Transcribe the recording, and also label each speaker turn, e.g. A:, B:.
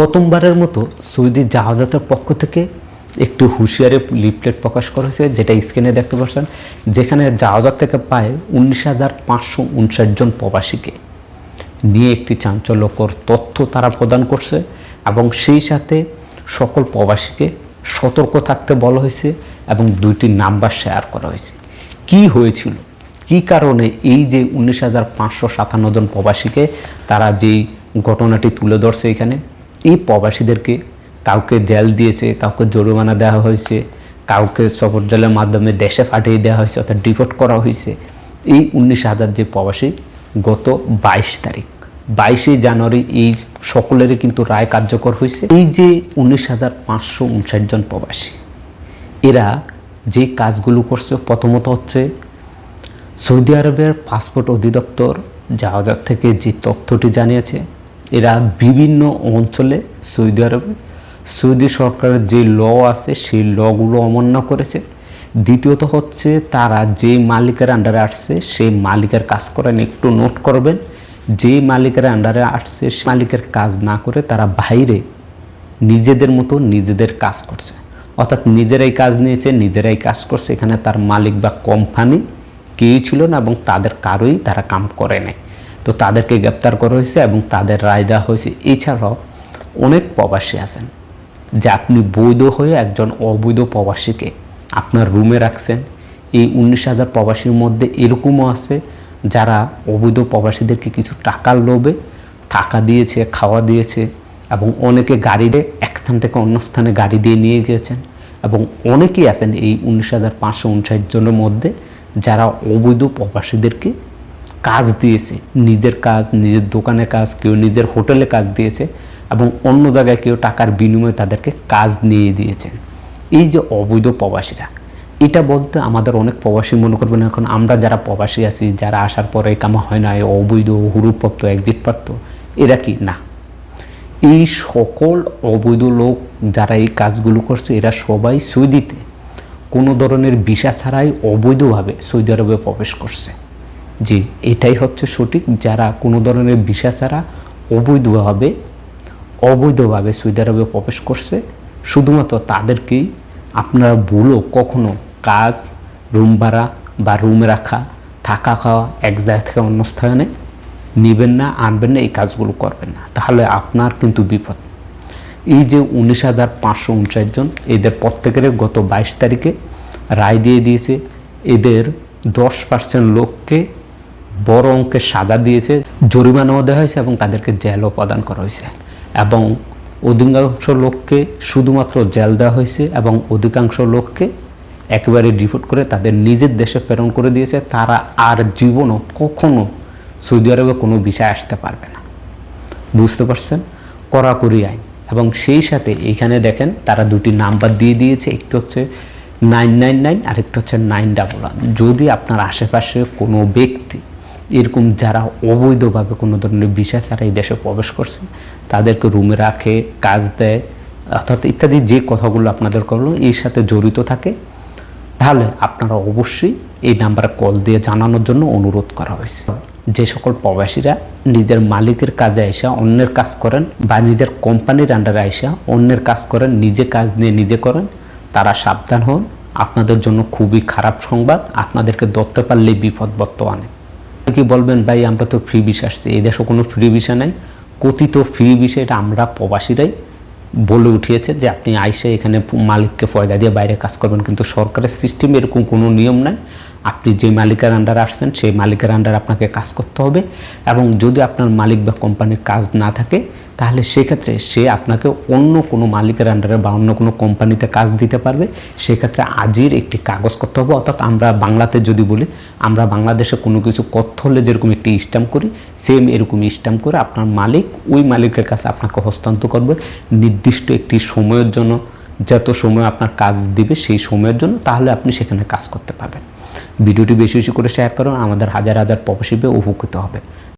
A: প্রথমবারের মতো সৌদি জাহাজাতের পক্ষ থেকে একটি হুঁশিয়ারি লিফলেট প্রকাশ করা হয়েছে, যেটা স্ক্রিনে দেখতে পাচ্ছেন, যেখানে জাহাজাত থেকে পায় উনিশ হাজার পাঁচশো উনষাট জন প্রবাসীকে। নিয়ে একটি চাঞ্চল্যকর তথ্য তারা প্রদান করছে এবং সেই সাথে সকল প্রবাসীকে সতর্ক থাকতে বলা হয়েছে এবং দুইটি নাম্বার শেয়ার করা হয়েছে। কি হয়েছিল? কি কারণে এই যে উনিশ হাজার পাঁচশো সাতান্ন জন প্রবাসীকে তারা যেই ঘটনাটি তুলে ধরছে এখানে এই প্রবাসীদেরকে কাউকে জেল দিয়েছে, কাউকে জরিমানা দেওয়া হয়েছে, কাউকে সফর জলের মাধ্যমে দেশে পাঠিয়ে দেওয়া হয়েছে, অর্থাৎ ডিপোর্ট করা হয়েছে। এই উনিশ হাজার যে প্রবাসী গত বাইশ তারিখ, বাইশে জানুয়ারি এই সকলেরই কিন্তু রায় কার্যকর হয়েছে। এই যে উনিশ হাজার পাঁচশো উনষাট জন প্রবাসী, এরা যে কাজগুলো করছে, প্রথমত হচ্ছে সৌদি আরবের পাসপোর্ট অধিদপ্তর জাহাজার থেকে যে তথ্যটি জানিয়েছে এরা বিভিন্ন অঞ্চলে সৌদি আরবে, সৌদি সরকারের যে ল আছে সেই লগুলো অমান্য করেছে। দ্বিতীয়ত হচ্ছে তারা যে মালিকের আন্ডারে আসছে, সেই মালিকের কাজ করেন, একটু নোট করবেন। যে মালিকের আন্ডারে আসছে, সে মালিকের কাজ না করে তারা বাইরে নিজেদের মতো নিজেদের কাজ করছে। অর্থাৎ নিজেরাই কাজ নিয়েছে, নিজেরাই কাজ করছে। এখানে তার মালিক বা কোম্পানি কেউই ছিল না এবং তাদের কারোই তারা কাম করে নাই। তো তাদেরকে গ্রেপ্তার করা হয়েছে এবং তাদের রায় দেওয়া হয়েছে। এছাড়াও অনেক প্রবাসী আছেন যে আপনি বৈধ হয়ে একজন অবৈধ প্রবাসীকে আপনার রুমে রাখছেন। এই উনিশ হাজার প্রবাসীর মধ্যে এরকমও আছে যারা অবৈধ প্রবাসীদেরকে কিছু টাকার লোভে থাকা দিয়েছে, খাওয়া দিয়েছে এবং অনেকে গাড়িতে এক স্থান থেকে অন্য স্থানে গাড়ি দিয়ে নিয়ে গিয়েছেন এবং অনেকেই আছেন এই উনিশ হাজার পাঁচশো উনষাট জনের মধ্যে যারা অবৈধ প্রবাসীদেরকে কাজ দিয়েছে, নিজের কাজ, নিজের দোকানে কাজ, কেউ নিজের হোটেলে কাজ দিয়েছে এবং অন্য জায়গায় কেউ টাকার বিনিময়ে তাদেরকে কাজ নিয়ে দিয়েছেন এই যে অবৈধ প্রবাসীরা, এটা বলতে আমাদের অনেক প্রবাসী মনে করবেন, এখন আমরা যারা প্রবাসী আছি, যারা আসার পরে কামা হয় না অবৈধ হুরুপ্রাপ্ত একজিট প্রাপ্ত এরা কি? না। এই সকল অবৈধ লোক যারা এই কাজগুলো করছে, এরা সবাই সৌদিতে কোনো ধরনের ভিসা ছাড়াই অবৈধভাবে সৌদি আরবে প্রবেশ করছে। জি, এটাই হচ্ছে সঠিক। যারা কোনো ধরনের ভিসা ছাড়া অবৈধভাবে অবৈধভাবে সৌদি আরবে প্রবেশ করছে, শুধুমাত্র তাদেরকেই আপনারা ভুলও কখনো কাজ, রুম ভাড়া বা রুম রাখা, থাকা খাওয়া এক জায়গা থেকে অন্য স্থানে নেবেন না, আনবেন না, এই কাজগুলো করবেন না। তাহলে আপনার কিন্তু বিপদ। এই যে উনিশ হাজার পাঁচশো উনষাট জন, এদের প্রত্যেকের গত বাইশ তারিখে রায় দিয়ে দিয়েছে, এদের দশ পার্সেন্ট লোককে বড় অঙ্কের সাজা দিয়েছে, জরিমানাও দেওয়া হয়েছে এবং তাদেরকে জেলও প্রদান করা হয়েছে। এবং অধিকাংশ লোককে শুধুমাত্র জেল দেওয়া হয়েছে এবং অধিকাংশ লোককে একেবারে ডিপোর্ট করে তাদের নিজের দেশে প্রেরণ করে দিয়েছে। তারা আর জীবনও কখনো সৌদি আরবে কোনো বিষয় আসতে পারবে না। বুঝতে পারছেন? কড়াকড়ি আইন। এবং সেই সাথে এখানে দেখেন তারা দুটি নাম্বার দিয়ে দিয়েছে, একটি হচ্ছে নাইন নাইন নাইন আরেকটি হচ্ছে নাইন ডাবল ওয়ান। যদি আপনার আশেপাশে কোনো ব্যক্তি এরকম যারা অবৈধভাবে কোনো ধরনের বিষয় ছাড়া এই দেশে প্রবেশ করছে, তাদেরকে রুমে রাখে, কাজ দেয়, অর্থাৎ ইত্যাদি যে কথাগুলো আপনাদের করল, এর সাথে জড়িত থাকে। তাহলে আপনারা অবশ্যই এই নাম্বারে কল দিয়ে জানানোর জন্য অনুরোধ করা হয়েছে। যে সকল প্রবাসীরা নিজের মালিকের কাজে আইসা অন্যের কাজ করেন বা নিজের কোম্পানির আন্ডারে আইসা অন্যের কাজ করেন, নিজে কাজ নিয়ে নিজে করেন, তারা সাবধান হন। আপনাদের জন্য খুবই খারাপ সংবাদ। আপনাদেরকে ধরতে পারলেই বিপদ বর্তমানে। কি বলবেন, ভাই, আমরা তো ফ্রি ভিসা আসছি, এই দেশে কোনো ফ্রি ভিসা নাই। কথিত ফ্রি ভিসা এটা আমরা প্রবাসীরাই বলে উঠিয়েছে যে আপনি আইসে এখানে মালিককে ফয়দা দিয়ে বাইরে কাজ করবেন, কিন্তু সরকারের সিস্টেম এরকম কোনো নিয়ম নাই। আপনি যে মালিকের আন্ডারে আসছেন, সেই মালিকের আন্ডার আপনাকে কাজ করতে হবে এবং যদি আপনার মালিক বা কোম্পানির কাজ না থাকে, তাহলে সেক্ষেত্রে সে আপনাকে অন্য কোনো মালিকের আন্ডারে বা অন্য কোনো কোম্পানিতে কাজ দিতে পারবে। সেক্ষেত্রে আজির একটি কাগজ করতে হবে। অর্থাৎ আমরা বাংলাতে যদি বলি, আমরা বাংলাদেশে কোনো কিছু করতে হলে যেরকম একটি স্ট্যাম্প করি সেম এরকম স্ট্যাম্প করে আপনার মালিক ওই মালিকের কাছে আপনাকে হস্তান্তর করবে। নির্দিষ্ট একটি সময়ের জন্য, যত সময় আপনার কাজ দিবে সেই সময়ের জন্য, তাহলে আপনি সেখানে কাজ করতে পারবেন। ভিডিওটি বেশি বেশি করে শেয়ার করুন আমাদের হাজার হাজার প্রবাসী উপকৃত হবে।